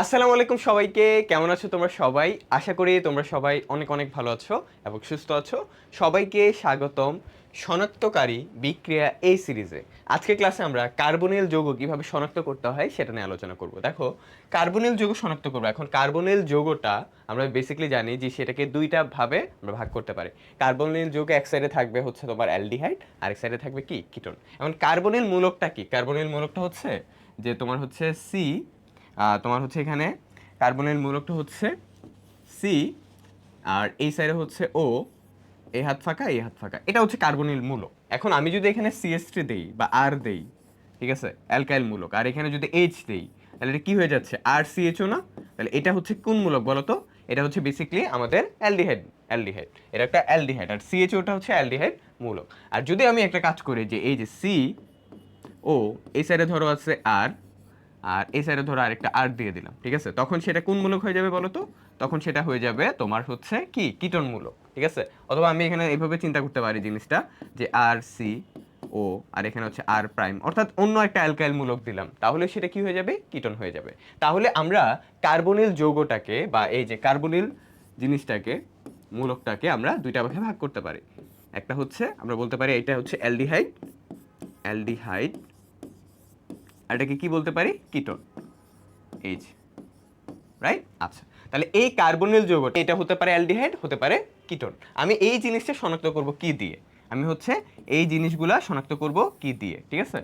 আসসালামু আলাইকুম সবাইকে, কেমন আছো তোমরা সবাই? আশা করি তোমরা সবাই অনেক অনেক ভালো আছো এবং সুস্থ আছো। সবাইকে স্বাগতম শনাক্তকারী বিক্রিয়া এই সিরিজে। আজকে ক্লাসে আমরা কার্বনিল যৌগ কীভাবে শনাক্ত করতে হয় সেটা নিয়ে আলোচনা করব। দেখো, কার্বনিল যৌগ শনাক্ত করব। এখন কার্বনিল যৌগটা আমরা বেসিক্যালি জানি যে সেটাকে দুইটা ভাবে আমরা ভাগ করতে পারি। কার্বনিল যৌগ এক সাইডে থাকবে হচ্ছে তোমার অ্যালডিহাইড, আর এক সাইডে থাকবে কি? কিটোন। এখন কার্বনিল মূলকটা কি? কার্বনিল মূলকটা হচ্ছে যে তোমার হচ্ছে সি তোমার হচ্ছে এখানে কার্বনের মূলকটা হচ্ছে সি আর এই সাইডে হচ্ছে ও এই হাত ফাঁকা, এই হাত ফাঁকা। এটা হচ্ছে কার্বনিল মূলক। এখন আমি যদি এখানে সিএসটি দেই বা আর দেই, ঠিক আছে? অ্যালকাইল মূলক। আর এখানে যদি এইচ দেই, তাহলে এটা কী হয়ে যাচ্ছে? আর সিএইচও না? তাহলে এটা হচ্ছে কোন মূলক বলো তো? এটা হচ্ছে বেসিক্যালি আমাদের অ্যালডিহাইড অ্যালডিহাইড এটা একটা অ্যালডিহাইড আর সিএইচওটা হচ্ছে অ্যালডিহাইড মূলক। আর যদি আমি একটা কাজ করি যে এই যে সি ও এই সাইডে ধরো আছে আর আর এই সাইডে ধরো আরেকটা আর দিয়ে দিলাম, ঠিক আছে? তখন সেটা কোন মূলক হয়ে যাবে বলো তো তখন সেটা হয়ে যাবে তোমার হচ্ছে কি? কীটন মূলক, ঠিক আছে? অথবা আমি এখানে এইভাবে চিন্তা করতে পারি জিনিসটা যে আর সি ও আর এখানে হচ্ছে আর প্রাইম অর্থাৎ অন্য একটা অ্যালকাইল মূলক দিলাম, তাহলে সেটা কি হয়ে যাবে? কীটন হয়ে যাবে। তাহলে আমরা কার্বনিল যৌগটাকে বা এই যে কার্বনিল জিনিসটাকে, মূলকটাকে আমরা দুইটা ভাগে ভাগ করতে পারি। একটা হচ্ছে, আমরা বলতে পারি এটা হচ্ছে অ্যালডিহাইড অ্যালডিহাইড আর এটাকে কি বলতে পারি? কিটোন। এইচ রাইট আচ্ছা। তাহলে এই কার্বনিল যৌগটা, এটা হতে পারে অ্যালডিহাইড, হতে পারে কিটোন। আমি এই জিনিসটা শনাক্ত করব কি দিয়ে? আমি হচ্ছে এই জিনিসগুলা শনাক্ত করব কি দিয়ে, ঠিক আছে?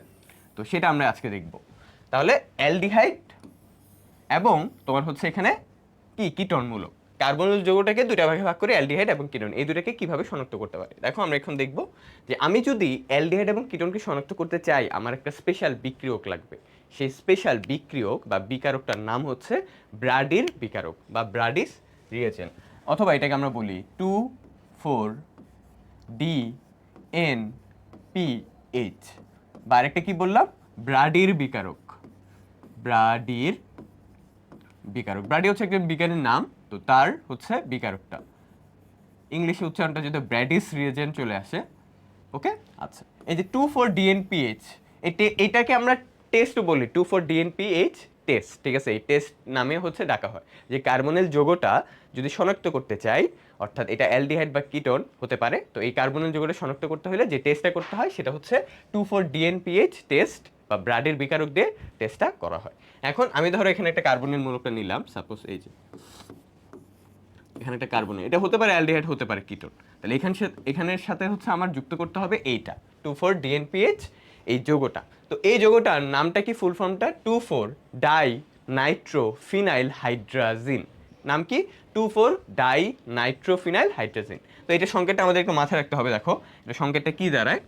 তো সেটা আমরা আজকে দেখব। তাহলে অ্যালডিহাইড এবং তোমার হচ্ছে এখানে কি? কিটোন মূলক কার্বনিল যৌগটাকে দুটা ভাগে ভাগ করে অ্যালডিহাইড এবং কিটোন এই দুটাকে কীভাবে শনাক্ত করতে পারি? দেখো, আমরা এখন দেখব যে আমি যদি অ্যালডিহাইড এবং কিটোনকে শনাক্ত করতে চাই, আমার একটা স্পেশাল বিক্রিয়ক লাগবে। সেই স্পেশাল বিক্রিয়ক বা বিকারকটার নাম হচ্ছে ব্রাডির বিকারক বা ব্রাডিস রিয়েজেন অথবা এটাকে আমরা বলি two four D N P H. বা আরেকটা কি বললাম? ব্রাডির বিকারক। ব্রাডির বিকারক। ব্রাডি হচ্ছে একটা বিজ্ঞানের নাম। তো তার হচ্ছে বিকারকটা। ইংলিশে উচ্চারণটা যদি ব্র্যাডিস রিয়েজেন্ট চলে আসে, ওকে? আচ্ছা এই যে টু ফোর ডিএনপিএইচ এটাকে আমরা টেস্ট বলি, টু ফোর ডিএনপিএইচ টেস্ট, ঠিক আছে? এই টেস্ট নামে হচ্ছে ডাকা হয়। যে কার্বনেল যৌগটা যদি শনাক্ত করতে চাই, অর্থাৎ এটা অ্যালডিহাইড বা কিটোন হতে পারে, তো এই কার্বনেল যৌগটা শনাক্ত করতে হলে যে টেস্টটা করতে হয় সেটা হচ্ছে টু ফোর ডিএনপিএইচ টেস্ট বা ব্রাডের বিকারক দিয়ে টেস্টটা করা হয়। এখন আমি ধরো এখানে একটা কার্বনের মূলকটা নিলাম, সাপোজ এই যে এখানে একটা কার্বন এটা হতে পারে অ্যালডিহাইড, হতে পারে কিটোন তাহলে এখানে এখানের সাথে হচ্ছে আমার যুক্ত করতে হবে এইটা। টু ফোর ডিএনপিএইচ এই যৌগটা। তো এই যৌগটার নামটা কি ফুল ফর্মটা two four di nitro phenyl hydrazine নাম কি? Two four di nitro phenyl hydrazine তো এটা সংকেতটা আমাদের একটু মাথায় রাখতে হবে, দেখো। এটা সংকেতটা কি দাঁড়ায়?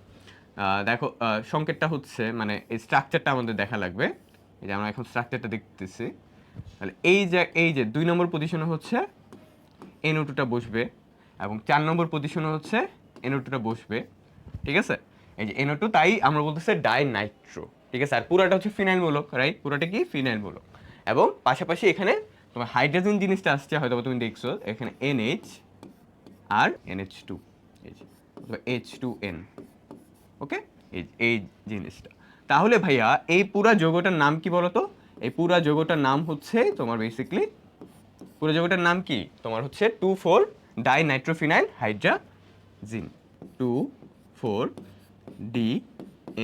দেখো সংকেতটা হচ্ছে মানে এই স্ট্রাকচারটা আমাদের দেখা লাগবে। এই যে আমরা এখন স্ট্রাকচারটা দেখতেছি। তাহলে এই যে এই যে দুই নম্বর পজিশনে হচ্ছে এনও টুটা বসবে এবং চার নম্বর পজিশনে হচ্ছে এনও টুটা বসবে, ঠিক আছে? এই যে এনও টু তাই আমরা বলতেছি ডাই নাইট্রো, ঠিক আছে? আর পুরাটা হচ্ছে ফিনাইল মূলক রাইট পুরাটা কি? ফিনাইল মূলক। এবং পাশাপাশি এখানে তোমার হাইড্রোজেন জিনিসটা আসছে হয়তো তুমি দেখছ, এখানে এনএইচ আর NH two H two N okay এই এই জিনিসটা। তাহলে ভাইয়া, এই পুরা যোগটার নাম কি বলতো? এই পুরা যোগটার নাম হচ্ছে তোমার বেসিকলি পুরো যৌগটার নাম কি? তোমার হচ্ছে two four di nitrophenyl hydrazine two four D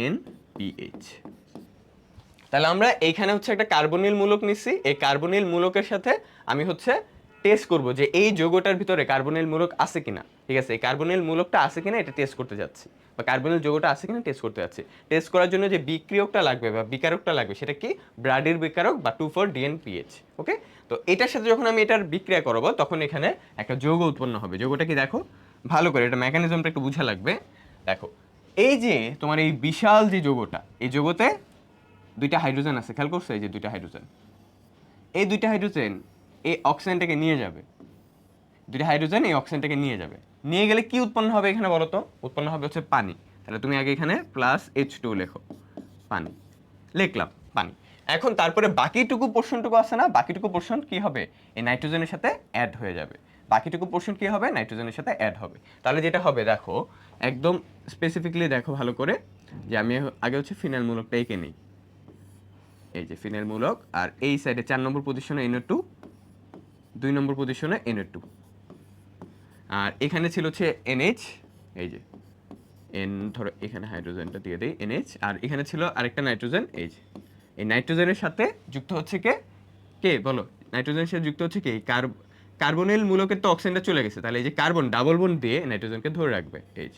N PH তাহলে আমরা এইখানে হচ্ছে একটা কার্বনিল মূলক নিচ্ছি এই কার্বনিল মূলকের সাথে আমি হচ্ছে টেস্ট করব যে এই যৌগটার ভিতরে কার্বনেল মূলক আছে কিনা। ঠিক আছে, এই কার্বনেল মূলকটা আছে কিনা এটা টেস্ট করতে যাচ্ছি। বা কার্বনেল যৌগটা আছে কিনা টেস্ট করতে যাচ্ছি। টেস্ট করার জন্য যে বিক্রিয়কটা লাগবে বা বিকারকটা লাগবে সেটা কি? ব্রাডির বিকারক বা টু ফোর ডিএনপিএইচ ওকে তো এটার সাথে যখন আমি এটার বিক্রিয়া করাবো, তখন এখানে একটা যৌগ উৎপন্ন হবে। যৌগটা কি দেখো? ভালো করে এটা মেকানিজমটা একটু বোঝা লাগবে। দেখো, এই যে তোমার এই বিশাল যে যৌগটা, এই যৌগতে দুইটা হাইড্রোজেন আছে। খেয়াল করছ? এই যে দুইটা হাইড্রোজেন এই দুইটা হাইড্রোজেন এই অক্সিজেনটাকে নিয়ে যাবে। দুইটা হাইড্রোজেন, এই অক্সিজেনটাকে নিয়ে যাবে। নিয়ে গেলে কি উৎপন্ন হবে এখানে বলো তো উৎপন্ন হবে হচ্ছে পানি। তাহলে তুমি আগে এখানে প্লাস এইচ টু লেখো। পানি। লিখলাম, পানি। এখন তারপরে বাকিটুকু পোর্শনটুকু আছে না? বাকিটুকু পোর্শন কি হবে? এই নাইট্রোজেনের সাথে অ্যাড হয়ে যাবে। বাকিটুকু পোর্শন কি হবে? নাইট্রোজেনের সাথে অ্যাড হবে। তাহলে যেটা হবে, দেখো, একদম স্পেসিফিকলি দেখো ভালো করে, যে আমি আগে হচ্ছে ফিনাইল মূলকটা এঁকে নিই। এই যে ফিনের মূলক, আর এই সাইডে চার নম্বর পজিশনে এনও টু দুই নম্বর পজিশনে এনও টু আর এখানে ছিল হচ্ছে এনএইচ এই যে এন ধরো এখানে হাইড্রোজেনটা দিয়ে দেই এনএইচ আর এখানে ছিল আরেকটা নাইট্রোজেন এইচ এই নাইট্রোজেনের সাথে যুক্ত হচ্ছে কে? কে? বলো। নাইট্রোজেনের সাথে যুক্ত হচ্ছে কে? কার কার্বনিল মূলকের তো অক্সিজেনটা চলে গেছে, তাহলে এই যে কার্বন ডাবল বন্ড দিয়ে নাইট্রোজেনকে ধরে রাখবে এইচ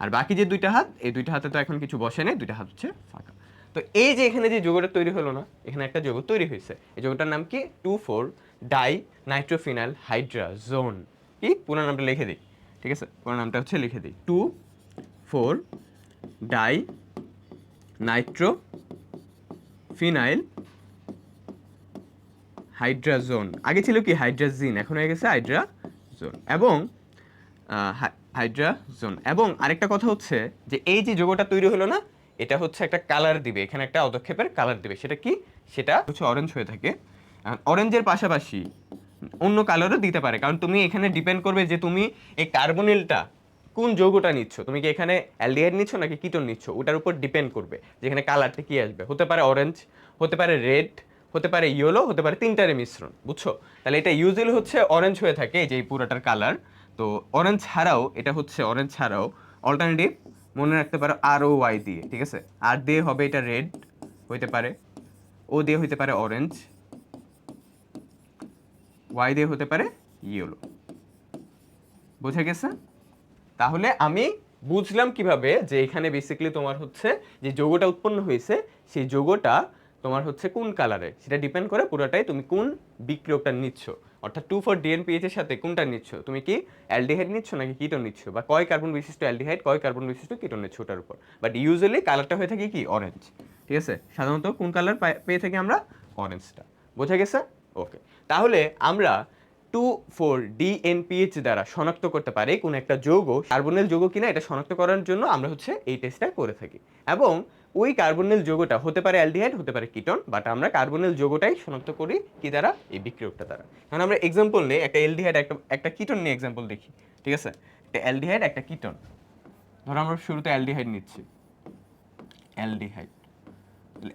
আর বাকি যে দুইটা হাত, এই দুইটা হাতে তো এখন কিছু বসে নেই, দুইটা হাত হচ্ছে ফাঁকা। তো এই যে এখানে যে যৌগটা তৈরি হলো না, এখানে একটা যৌগ তৈরি হয়েছে, এই যৌগটার নাম কি? Two four di nitrophenyl hydrazone কি পুরো নামটা লিখে দিই, ঠিক আছে? পুরো নামটা হচ্ছে লিখে দিই। Two four di nitro phenyl hydrazone আগে ছিল কি? হাইড্রাজিন এখন হয়ে গেছে হাইড্রাজোন এবং হাইড্রাজোন এবং আরেকটা কথা হচ্ছে যে, এই যে যোগটা তৈরি হলো না, এটা হচ্ছে একটা কালার দিবে। এখানে একটা পদক্ষেপের কালার দিবে। সেটা কি? সেটা হচ্ছে অরেঞ্জ হয়ে থাকে। অরেঞ্জের পাশাপাশি অন্য কালারও দিতে পারে। কারণ তুমি এখানে ডিপেন্ড করবে যে তুমি এই কার্বনিলটা কোন যৌগটা নিচ্ছ? তুমি কি এখানে অ্যালডিহাইড নিচ্ছ নাকি কিটোন নিচ্ছ? ওটার উপর ডিপেন্ড করবে যেখানে কালারটা কি আসবে। হতে পারে অরেঞ্জ হতে পারে রেড হতে পারে ইয়েলো হতে পারে তিনটারে মিশ্রণ, বুঝছ? তাহলে এটা ইউজুয়ালি হচ্ছে অরেঞ্জ হয়ে থাকে যে এই পুরোটার কালার তো অরেঞ্জ ছাড়াও, এটা হচ্ছে অরেঞ্জ ছাড়াও অল্টারনেটিভ মনে রাখতে পারো আর ও ওয়াই দিয়ে, ঠিক আছে? আর দিয়ে হবে এটা রেড হইতে পারে ও দিয়ে হইতে পারে অরেঞ্জ ওয়াই দিয়ে হতে পারে ইয়েলো বুঝে গেছে? তাহলে আমি বুঝলাম কীভাবে যে এখানে বেসিক্যালি তোমার হচ্ছে যে যোগটা উৎপন্ন হয়েছে, সেই যোগটা তোমার হচ্ছে কোন কালারে সেটা ডিপেন্ড করে পুরোটাই তুমি কোন বিক্রিয়কটা নিচ্ছ। অর্থাৎ টু ফোর ডিএনপিএইচ এর সাথে কোনটা নিচ্ছ? তুমি কি অ্যালডিহাইড নিচ্ছ নাকি কিটোন নিচ্ছ? বা কয় কার্বন বিশিষ্ট অ্যালডিহাইড, কয় কার্বন বিশিষ্ট কিটোন নিচ্ছ ওটার উপর? বাট ইউজুয়ালি কালারটা হয়ে থাকে কি? অরেঞ্জ ঠিক আছে? সাধারণত কোন কালার পেয়ে থাকি আমরা? অরেঞ্জটা বোঝা গেছে? ওকে তাহলে আমরা টু ফোর ডিএনপিএইচ দ্বারা শনাক্ত করতে পারি কোন একটা যৌগ, কার্বনিল যৌগ কিনা এটা শনাক্ত করার জন্য আমরা হচ্ছে এই টেস্টটা করে থাকি। এবং ওই কার্বনেল যৌগটা হতে পারে অ্যালডিহাইড, হতে পারে কিটন বাট আমরা কার্বনেল যৌগটাই শনাক্ত করি কি দ্বারা? এই বিক্রিয়কটা দ্বারা। কারণ আমরা এক্সাম্পল নেই একটা অ্যালডিহাইড, একটা একটা কিটন নিয়ে এক্সাম্পল দেখি, ঠিক আছে? একটা অ্যালডিহাইড, একটা কিটন। ধরো আমরা শুরুতে অ্যালডিহাইড নিচ্ছি। অ্যালডিহাইড।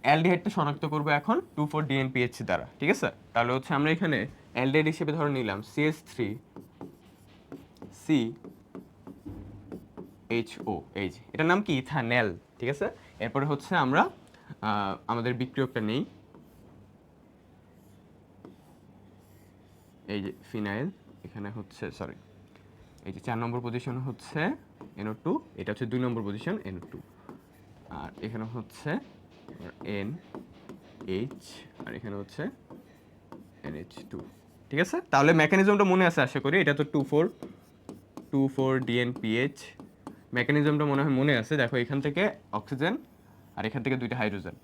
অ্যালডিহাইডটা শনাক্ত করব এখন টু ফোর ডিএনপিএইচ দ্বারা, ঠিক আছে? তাহলে হচ্ছে আমরা এখানে অ্যালডিহাইড হিসেবে ধরে নিলাম CS three, C H O H এটার নাম কি? ইথানেল, ঠিক আছে? এরপরে হচ্ছে আমরা আমাদের বিক্রিয়কটা নেই। এই যে ফিনাইল, এখানে হচ্ছে সরি এই যে চার নম্বর পজিশন হচ্ছে এনও টু এটা হচ্ছে দুই নম্বর পজিশন এনও টু আর এখানে হচ্ছে এন এইচ, আর এখানে হচ্ছে এন এইচ টু। ঠিক আছে? তাহলে মেকানিজমটা মনে আছে আশা করি। এটা তো two four two four DNPH মেকানিজমটা মনে হয় মনে আছে। দেখো, এখান থেকে অক্সিজেন আর এখান থেকে দুইটা হাইড্রোজেন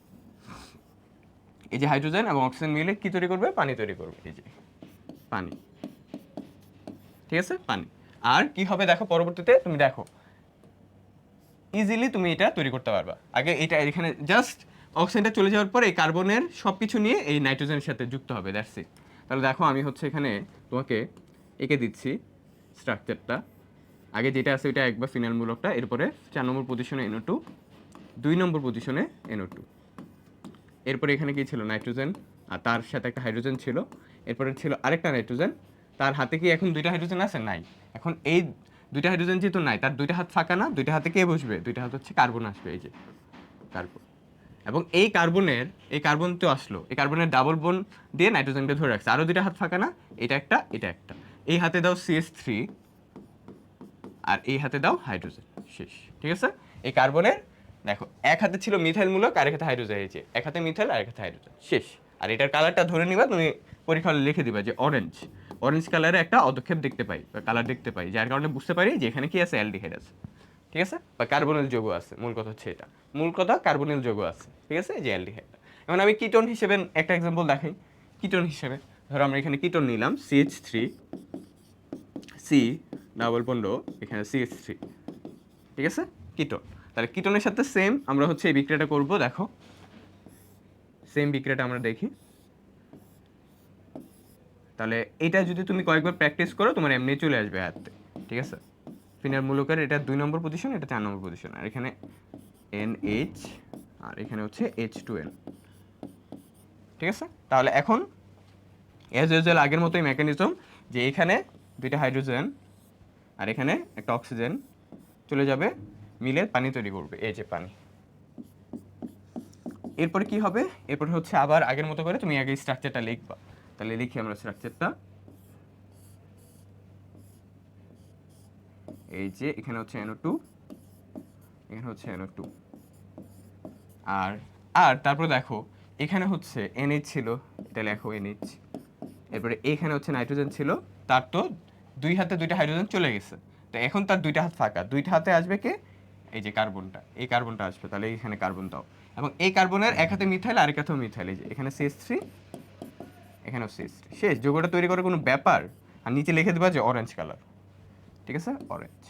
এই যে হাইড্রোজেন এবং অক্সিজেন মিলে কি তৈরি করবে? পানি তৈরি করবে। এই যে, পানি। ঠিক আছে? পানি। আর কি হবে দেখো পরবর্তীতে? তুমি দেখো। ইজিলি তুমি এটা তৈরি করতে পারবা। আগে এটা এখানে জাস্ট অক্সিজেনটা চলে যাওয়ার পরে এই কার্বনের সব কিছু নিয়ে এই নাইট্রোজেনের সাথে যুক্ত হবে দ্যাটস ইট তাহলে দেখো আমি হচ্ছে এখানে তোমাকে এঁকে দিচ্ছি স্ট্রাকচারটা আগে যেটা আছে ওইটা একবার ফিনাল মূলকটা এরপরে চার নম্বর পজিশনে এনো টু দুই নম্বর পজিশনে এনো টু এরপরে এখানে কি ছিল? নাইট্রোজেন, আর তার সাথে একটা হাইড্রোজেন ছিল। এরপরে ছিল আরেকটা নাইট্রোজেন। তার হাতে কি এখন দুইটা হাইড্রোজেন আছে? নাই। এখন এই দুইটা হাইড্রোজেন যেহেতু নাই, তার দুইটা হাত ফাঁকা না? দুইটা হাতে কে বসবে? দুইটা হাত হচ্ছে কার্বন আসবে, এই যে। কার্বন এবং এই কার্বনের, এই কার্বন তো আসলো। এই কার্বনের ডাবল বোন দিয়ে নাইট্রোজেনকে ধরে রাখছে। আরও দুইটা হাত ফাঁকা না? এটা একটা এটা একটা। এই হাতে দাও সিএস থ্রি আর এই হাতে দাও হাইড্রোজেন শেষ। ঠিক আছে? এই কার্বনের, দেখো, এক হাতে ছিল মিথাইল মূলক আর এক হাতে হাইড্রোজেন হয়েছে এক হাতে মিথাইল আর এক হাতে হাইড্রোজেন শেষ। আর এটার কালারটা ধরে নিবা, তুমি পরীক্ষা লিখে দিবা যে অরেঞ্জ অরেঞ্জ কালারে একটা অদক্ষেপ দেখতে পাই, বা কালার দেখতে পাই, যার কারণে বুঝতে পারি যে এখানে কি আছে অ্যালডিহাইড আছে। ঠিক আছে? বা কার্বনিল যৌগ আছে, মূল কথা হচ্ছে এটা। মূল কথা কার্বনিল যৌগ আছে, ঠিক আছে? যে অ্যালডিহাইড এখন আমি কিটন হিসেবে একটা এক্সাম্পল দেখাই। কিটন হিসেবে, ধরো আমরা এখানে কিটন নিলাম সিএইচ থ্রি সি ডাবল পনেরো এখানে সিএস থ্রি ঠিক আছে? কিটোন তাহলে কিটনের সাথে সেম আমরা হচ্ছে এই বিক্রিয়াটা করব, দেখো। সেম বিক্রিয়াটা আমরা দেখি। তাহলে এটা যদি তুমি কয়েকবার প্র্যাকটিস করো, তোমার এমনি চলে আসবে হাতে, ঠিক আছে? ফিনার মূলকের এটা দুই নম্বর পজিশন এটা চার নম্বর পজিশন আর এখানে এন এইচ আর এখানে হচ্ছে এইচ টু এন ঠিক আছে? তাহলে এখন এজ ইউজুয়াল আগের মতোই মেকানিজম যে এখানে দুইটা হাইড্রোজেন আর এখানে একটা অক্সিজেন চলে যাবে, মিলে পানি তৈরি করবে, এই যে পানি। এরপরে কি হবে? এরপরে হচ্ছে আবার আগের মতো করে তুমি আগে স্ট্রাকচারটা লিখবা। তাহলে লিখি আমরা স্ট্রাকচারটা এই যে এখানে হচ্ছে এনও টু এখানে হচ্ছে এনও টু আর আর তারপরে দেখো, এখানে হচ্ছে এনএইচ ছিল, এটা লেখো এনএইচ এরপরে এখানে হচ্ছে নাইট্রোজেন ছিল, তার তো দুই হাতে দুইটা হাইড্রোজেন চলে গেছে। তো এখন তার দুইটা হাত ফাঁকা, দুইটা হাতে আসবে কে? এই যে কার্বনটা, এই কার্বনটা আসবে, তাহলে এখানে কার্বন দাও। এবং এই কার্বনের এক হাতে মিথাইল, আরেক হাতেও মিথাইল, এই যে এখানে সিএস থ্রি এখানেও সিএস থ্রি শেষ, যোগটা তৈরি করার কোনো ব্যাপার? আর নিচে লিখে দেবা যে অরেঞ্জ কালার ঠিক আছে? অরেঞ্জ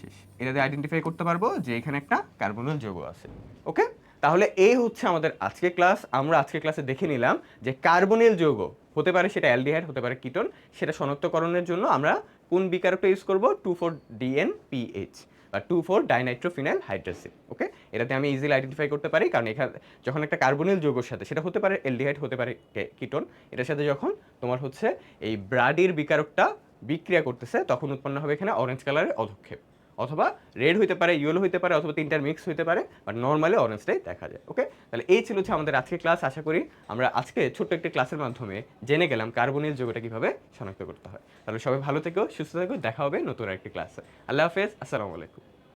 শেষ। এটা দিয়ে আইডেন্টিফাই করতে পারব যে এখানে একটা কার্বনাল যৌগ আছে। ওকে তাহলে এই হচ্ছে আমাদের আজকে ক্লাস আমরা আজকে ক্লাসে দেখে নিলাম যে কার্বনিল যৌগ হতে পারে সেটা অ্যালডিহাইড, হতে পারে কিটন। সেটা শনাক্তকরণের জন্য আমরা কোন বিকারকটা ইউজ করব? টু ফোর ডিএন পিএইচ বা two four dinitrophenyl hydrocele okay এটাতে আমি ইজিলি আইডেন্টিফাই করতে পারি। কারণ এখানে যখন একটা কার্বনিল যৌগের সাথে, সেটা হতে পারে এলডিহাইড হতে পারে কিটোন। এটার সাথে যখন তোমার হচ্ছে এই ব্রাডির বিকারকটা বিক্রিয়া করতেছে, তখন উৎপন্ন হবে এখানে অরেঞ্জ কালারের অধক্ষেপ। অথবা রেড হইতে পারে ইয়েলো হইতে পারে, অথবা তিনটার মিক্স হইতে পারে বাট নর্মালি অরেঞ্জটাই দেখা যায় ওকে তাহলে এই ছিল হচ্ছে আমাদের আজকে ক্লাস আশা করি আমরা আজকে ছোট্ট একটি ক্লাসের মাধ্যমে জেনে গেলাম কার্বনিল যোগটা কীভাবে শনাক্ত করতে হয়। তাহলে সবাই ভালো থেকো, সুস্থ থেকো, দেখা হবে নতুন একটি ক্লাসে আল্লাহ হাফেজ, আসসালামু আলাইকুম।